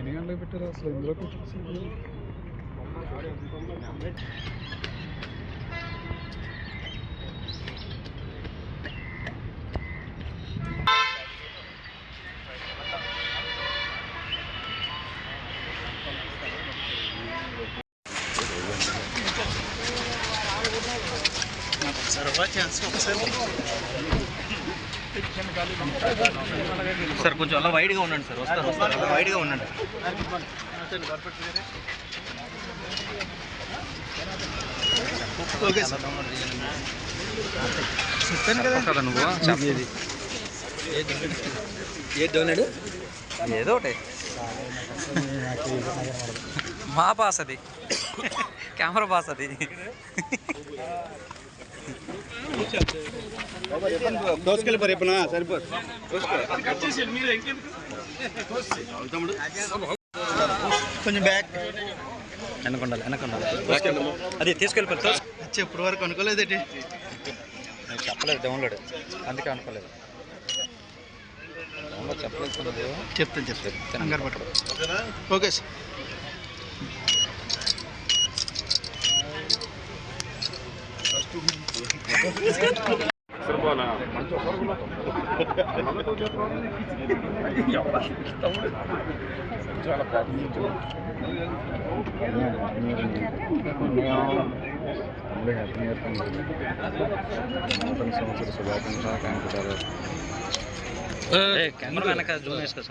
ఎన్ని గంటలకు పెట్టారు అసలు? ఎందులో పెట్టారు సార్ కొంచెం అలా వైడ్గా ఉండండి సార్. వస్తారు వస్తారు. అలా వైడ్గా ఉండండి. చెప్పాను కదా నువ్వు చెప్పేది ఏది డౌన్లోడ్ ఏదో ఒకటి మా పాస్ అది కెమెరా పాస్ అది దోసుకెళ్ళి రేపునా సరిపోదు కొంచెం బ్యాక్ వెనకొండాలి వెనకొండాలి. అది తీసుకెళ్ళిపోయి తోసు ఇప్పుడు వరకు అనుకోలేదేంటి నేను చెప్పలేదు డౌన్లోడ్ అందుకే అనుకోలేదు. డౌన్లోడ్ చెప్పలేదు చెప్తాను చెప్తాను. కంగారు పట్టదు ఓకే సార్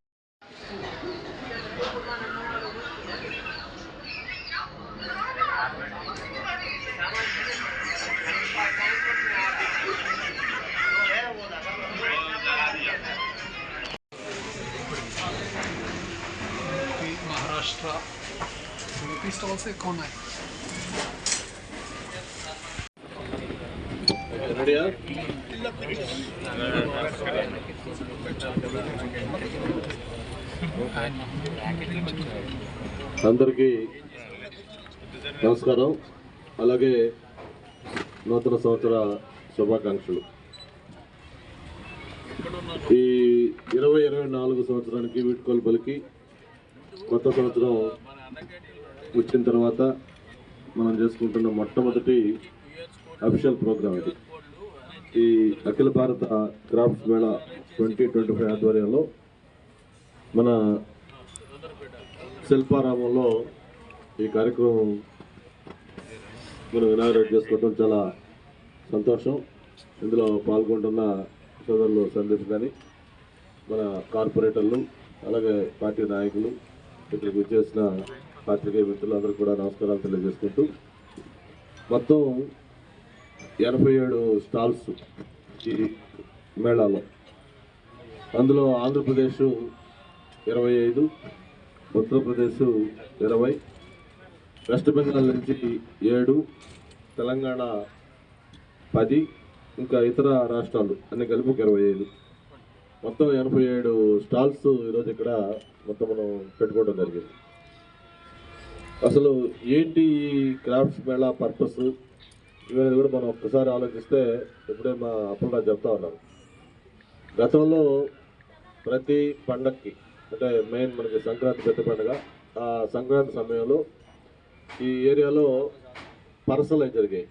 యూపీ ఎక్కువ ఉన్నాయి అందరికీ నమస్కారం. అలాగే నూతన సంవత్సర శుభాకాంక్షలు. ఈ ఇరవై ఇరవై నాలుగు సంవత్సరానికి వీటికొల్పలికి కొత్త సంవత్సరం వచ్చిన తర్వాత మనం చేసుకుంటున్న మొట్టమొదటి అఫిషియల్ ప్రోగ్రామ్ ఇది. ఈ Akhila Bharata crafts mela twenty twenty five ఆధ్వర్యంలో మన శిల్పారామంలో ఈ కార్యక్రమం మనం ఇనాగరేట్ చేసుకోవడం చాలా సంతోషం. ఇందులో పాల్గొంటున్న సోదరులు సందీప్ కానీ మన కార్పొరేటర్లు అలాగే పార్టీ నాయకులు ఇక్కడికి వచ్చేసిన పాత్రికేయ మిత్రులందరూ కూడా నమస్కారాలు తెలియజేసుకుంటూ మొత్తం ఎనభై ఏడు స్టాల్స్ ఈ మేళాలో. అందులో ఆంధ్రప్రదేశ్ ఇరవై ఐదు ఉత్తరప్రదేశ్ ఇరవై వెస్ట్ బెంగాల్ నుంచి ఏడు తెలంగాణ పది ఇంకా ఇతర రాష్ట్రాలు అన్ని కలిపి ఒక ఇరవై ఐదు. మొత్తం ఎనభై ఏడు స్టాల్స్ ఈరోజు ఇక్కడ మొత్తం మనం పెట్టుకోవడం జరిగింది. అసలు ఏంటి ఈ క్రాఫ్ట్స్ మేళా పర్పస్? ఇవన్నీ కూడా మనం ఒక్కసారి ఆలోచిస్తే ఇప్పుడే మా అప్పుడు చెప్తా ఉన్నాను గతంలో ప్రతి పండక్కి అంటే మెయిన్ మనకి సంక్రాంతి పెద్ద పండుగ ఆ సంక్రాంతి సమయంలో ఈ ఏరియాలో పరసలు అవి జరిగాయి.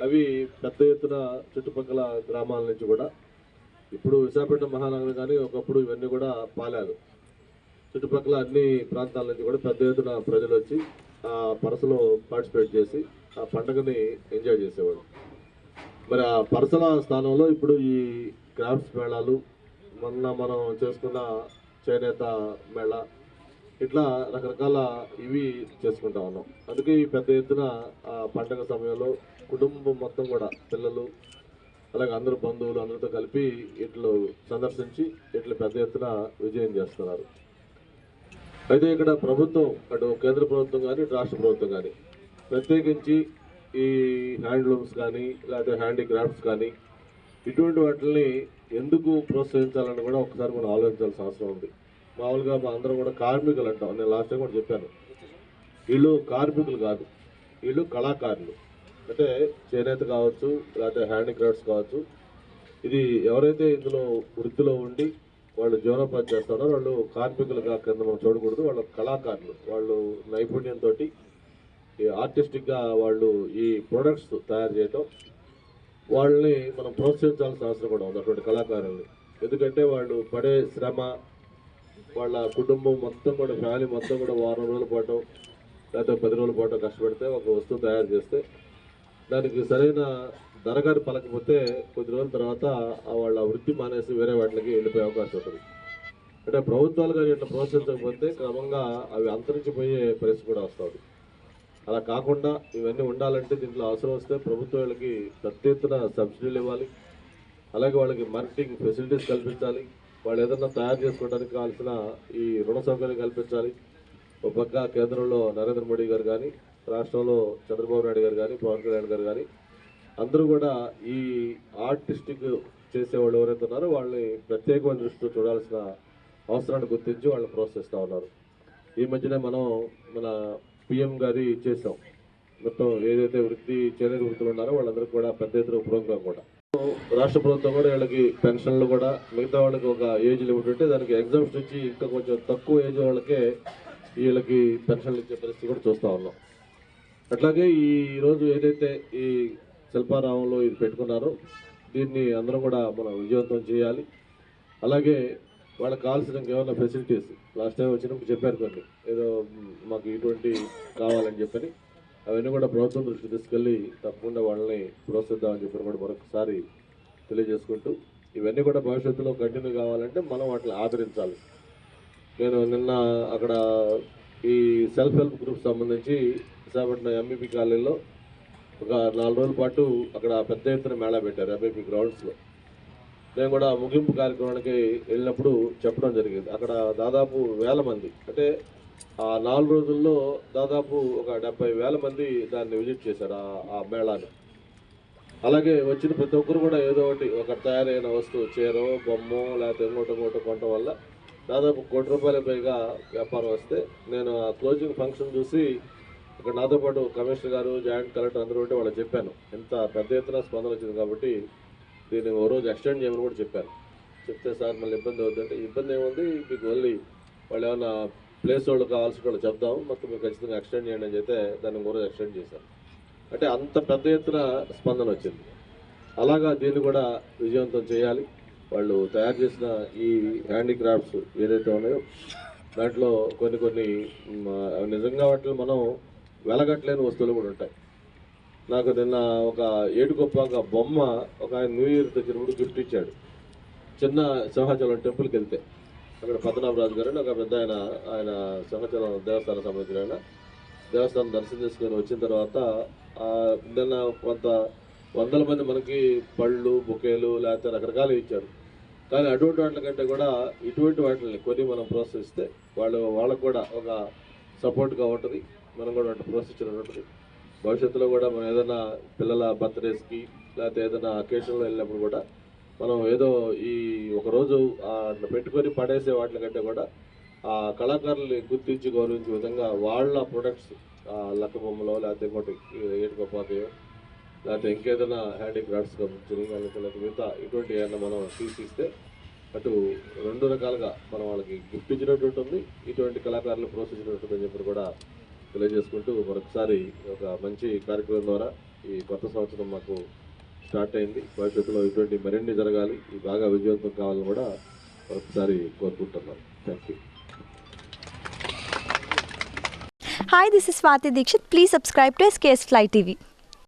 అవి పెద్ద ఎత్తున చుట్టుపక్కల గ్రామాల నుంచి కూడా ఇప్పుడు విశాఖపట్నం మహానగరం కానీ ఒకప్పుడు ఇవన్నీ కూడా పాలాలు చుట్టుపక్కల అన్ని ప్రాంతాల నుంచి కూడా పెద్ద ఎత్తున ప్రజలు వచ్చి ఆ పరసలో పార్టిసిపేట్ చేసి ఆ పండుగని ఎంజాయ్ చేసేవాడు మరి ఆ పరసల స్థానంలో ఇప్పుడు ఈ క్రాఫ్ట్స్ మేళాలు మొన్న మనం చేసుకున్న చేనేత మేళ ఇట్లా రకరకాల ఇవి చేసుకుంటా ఉన్నాం. అందుకే ఈ పెద్ద ఎత్తున ఆ పండగ సమయంలో కుటుంబం మొత్తం కూడా పిల్లలు అలాగే అందరూ బంధువులు అందరితో కలిపి ఇట్లు సందర్శించి ఇట్లు పెద్ద ఎత్తున విజయం చేస్తున్నారు. అయితే ఇక్కడ ప్రభుత్వం అటు కేంద్ర ప్రభుత్వం కానీ రాష్ట్ర ప్రభుత్వం కానీ ప్రత్యేకించి ఈ హ్యాండ్లూమ్స్ కానీ లేకపోతే హ్యాండీక్రాఫ్ట్స్ కానీ ఇటువంటి వాటిని ఎందుకు ప్రోత్సహించాలని కూడా ఒకసారి మనం ఆలోచించాల్సిన అవసరం ఉంది. మామూలుగా మా అందరం కూడా కార్మికులు అంటాం. నేను లాస్ట్ టైం కూడా చెప్పాను. వీళ్ళు కార్మికులు కాదు. వీళ్ళు కళాకారులు. అంటే చేనేత కావచ్చు లేకపోతే హ్యాండీక్రాఫ్ట్స్ కావచ్చు. ఇది ఎవరైతే ఇందులో వృత్తిలో ఉండి వాళ్ళు జీవనోపాధి చేస్తారో వాళ్ళు కార్మికులుగా కింద మనం చూడకూడదు. వాళ్ళు కళాకారులు. వాళ్ళు నైపుణ్యంతో ఈ ఆర్టిస్టిక్గా వాళ్ళు ఈ ప్రొడక్ట్స్ తయారు చేయటం వాళ్ళని మనం ప్రోత్సహించాల్సిన అవసరం కూడా ఉంది అటువంటి కళాకారుల్ని. ఎందుకంటే వాళ్ళు పడే శ్రమ వాళ్ళ కుటుంబం మొత్తం కూడా ఫ్యామిలీ మొత్తం కూడా వారం రోజుల పాటు లేకపోతే పది రోజుల పాటు కష్టపడితే ఒక వస్తువు తయారు చేస్తే దానికి సరైన ధర పలకపోతే కొద్ది రోజుల తర్వాత వాళ్ళ వృత్తి మానేసి వేరే వాటికి వెళ్ళిపోయే అవకాశం ఉంటుంది. అంటే ప్రభుత్వాలు కానీ ఇట్లా ప్రోత్సహించకపోతే క్రమంగా అవి అంతరించిపోయే పరిస్థితి కూడా వస్తుంది అలా కాకుండా ఇవన్నీ ఉండాలంటే దీంట్లో అవసరం వస్తే ప్రభుత్వం వాళ్ళకి పెద్ద ఎత్తున సబ్సిడీలు ఇవ్వాలి. అలాగే వాళ్ళకి మార్కెటింగ్ ఫెసిలిటీస్ కల్పించాలి. వాళ్ళు ఏదన్నా తయారు చేసుకోవడానికి కావాల్సిన ఈ రుణ సౌకర్యం కల్పించాలి. ఒక పక్క కేంద్రంలో నరేంద్ర మోడీ గారు కానీ రాష్ట్రంలో చంద్రబాబు నాయుడు గారు కానీ పవన్ కళ్యాణ్ గారు కానీ అందరూ కూడా ఈ ఆర్టిస్టిక్ చేసేవాళ్ళు ఎవరైతే ఉన్నారో వాళ్ళని ప్రత్యేకమైన దృష్టితో చూడాల్సిన అవసరాన్ని గుర్తించి వాళ్ళని ప్రోత్సహిస్తూ ఉన్నారు. ఈ మధ్యనే మనం మన పిఎం గారి చేసాం మొత్తం ఏదైతే వృత్తి చేనేత వృత్తులు ఉన్నారో వాళ్ళందరికీ కూడా పెద్ద ఎత్తున ప్రోగ్రాం కూడా. రాష్ట్ర ప్రభుత్వం కూడా వీళ్ళకి పెన్షన్లు కూడా మిగతా వాళ్ళకి ఒక ఏజ్ లిమిట్ ఉంటే దానికి ఎగ్జామ్స్ ఇచ్చి ఇంకా కొంచెం తక్కువ ఏజ్ వాళ్ళకే వీళ్ళకి పెన్షన్లు ఇచ్చే పరిస్థితి కూడా చూస్తూ ఉన్నాం. అట్లాగే ఈ రోజు ఏదైతే ఈ శిల్పారామంలో ఇది పెట్టుకున్నారు. దీన్ని అందరం కూడా మనం విజయవంతం చేయాలి. అలాగే వాళ్ళకి కావాల్సిన ఏమైనా ఫెసిలిటీస్ లాస్ట్ టైం వచ్చినప్పుడు చెప్పారు కొన్ని. ఏదో మాకు ఇటువంటి కావాలని చెప్పని. అవన్నీ కూడా ప్రభుత్వం దృష్టి తీసుకెళ్ళి తప్పకుండా వాళ్ళని ప్రోత్సహిద్దామని చెప్పి కూడా మరొకసారి తెలియజేసుకుంటూ ఇవన్నీ కూడా భవిష్యత్తులో కంటిన్యూ కావాలంటే మనం వాటిని ఆదరించాలి. నేను నిన్న అక్కడ ఈ సెల్ఫ్ హెల్ప్ గ్రూప్ సంబంధించి విశాఖపట్నం ఎంఈపీ కాలనీలో ఒక నాలుగు రోజుల పాటు అక్కడ పెద్ద ఎత్తున మేళా పెట్టారు ఎంఐపి గ్రౌండ్స్లో నేను కూడా ముగింపు కార్యక్రమానికి వెళ్ళినప్పుడు చెప్పడం జరిగింది. అక్కడ దాదాపు వేల మంది. అంటే ఆ నాలుగు రోజుల్లో దాదాపు ఒక డెబ్బై వేల మంది దాన్ని విజిట్ చేశారు ఆ- మేళాను మేళాని. అలాగే వచ్చిన ప్రతి ఒక్కరు కూడా ఏదో ఒకటి ఒక తయారైన వస్తువు చీర బొమ్మ లేకపోతే ఇంకోటి ఇంకోటి కొనటం వల్ల దాదాపు కోటి రూపాయల పైగా వ్యాపారం వస్తే నేను ఆ క్లోజింగ్ ఫంక్షన్ చూసి ఇక్కడ నాతో పాటు కమిషనర్ గారు జాయింట్ కలెక్టర్ అందరూ ఉంటే వాళ్ళకి చెప్పాను. ఎంత పెద్ద ఎత్తున స్పందన వచ్చింది కాబట్టి దీన్ని ఓ రోజు ఎక్స్టెండ్ చేయమని కూడా చెప్పాను. చెప్తే సార్ మళ్ళీ ఇబ్బంది అవుతుందంటే ఇబ్బంది ఏముంది? మీకు ఓన్లీ వాళ్ళు ఏమైనా ప్లేస్ వాళ్ళు కావాల్సిన వాళ్ళు చెప్దాం. మొత్తం మీరు ఖచ్చితంగా ఎక్స్టెండ్ చేయండి అని చెప్తే దాన్ని ఓ రోజు ఎక్స్టెండ్ చేశాను అంటే అంత పెద్ద ఎత్తున స్పందన వచ్చింది. అలాగా దీన్ని కూడా విజయవంతం చేయాలి. వాళ్ళు తయారు చేసిన ఈ హ్యాండీక్రాఫ్ట్స్ ఏదైతే ఉన్నాయో దాంట్లో కొన్ని కొన్ని నిజంగా వాటిని మనం వెలగట్లేని వస్తువులు కూడా ఉంటాయి. నాకు నిన్న ఒక ఏడుకొప్పాక బొమ్మ ఒక ఆయన న్యూ ఇయర్ దగ్గర గిఫ్ట్ ఇచ్చాడు. చిన్న సింహాచలం టెంపుల్కి వెళ్తే. అక్కడ పద్మనాభరాజు గారు ఒక పెద్ద ఆయన ఆయన సింహాచలం దేవస్థానం సంబంధించిన ఆయన దేవస్థానం దర్శనం చేసుకొని వచ్చిన తర్వాత నిన్న కొంత వందల మంది మనకి పళ్ళు బొకేలు లేకపోతే రకరకాలు ఇచ్చారు. కానీ అటువంటి వాటి కంటే కూడా ఇటువంటి వాటిని కొన్ని మనం ప్రోత్సహిస్తే వాళ్ళు వాళ్ళకు కూడా ఒక సపోర్ట్గా ఉంటుంది. మనం కూడా అటు ప్రోత్సహించడం ఉంటుంది భవిష్యత్తులో కూడా మనం ఏదైనా పిల్లల బర్త్డేస్కి లేకపోతే ఏదైనా అకేషన్లో వెళ్ళినప్పుడు కూడా మనం ఏదో ఈ ఒకరోజు అట్లా పెట్టుకొని పడేసే వాటి కంటే కూడా ఆ కళాకారుల్ని గుర్తించి గౌరవించే విధంగా వాళ్ళ ప్రొడక్ట్స్ లక్క బొమ్మలో లేకపోతే ఇంకోటి ఏటుకోపోతాయో లేకపోతే ఇంకేదైనా హ్యాండీక్రాఫ్ట్స్ కంపెనీ లేకపోతే మిగతా ఇటువంటి ఏమైనా మనం తీసిస్తే అటు రెండు రకాలుగా మనం వాళ్ళకి గిఫ్ట్ ఇచ్చినట్టు ఉంటుంది ఇటువంటి కళాకారులు ప్రోత్సహించినట్టు ఉంటుందని చెప్పి కూడా తెలియజేసుకుంటూ మరొకసారి ఒక మంచి కార్యక్రమం ద్వారా ఈ కొత్త సంవత్సరం మాకు స్టార్ట్ అయింది. భవిష్యత్తులో ఇటువంటి మరిన్ని జరగాలి ఈ బాగా విజయవంతం కావాలని కూడా మరొకసారి కోరుకుంటున్నాం. Thank you hi this is Swathi Dikshit please subscribe to SKS Fly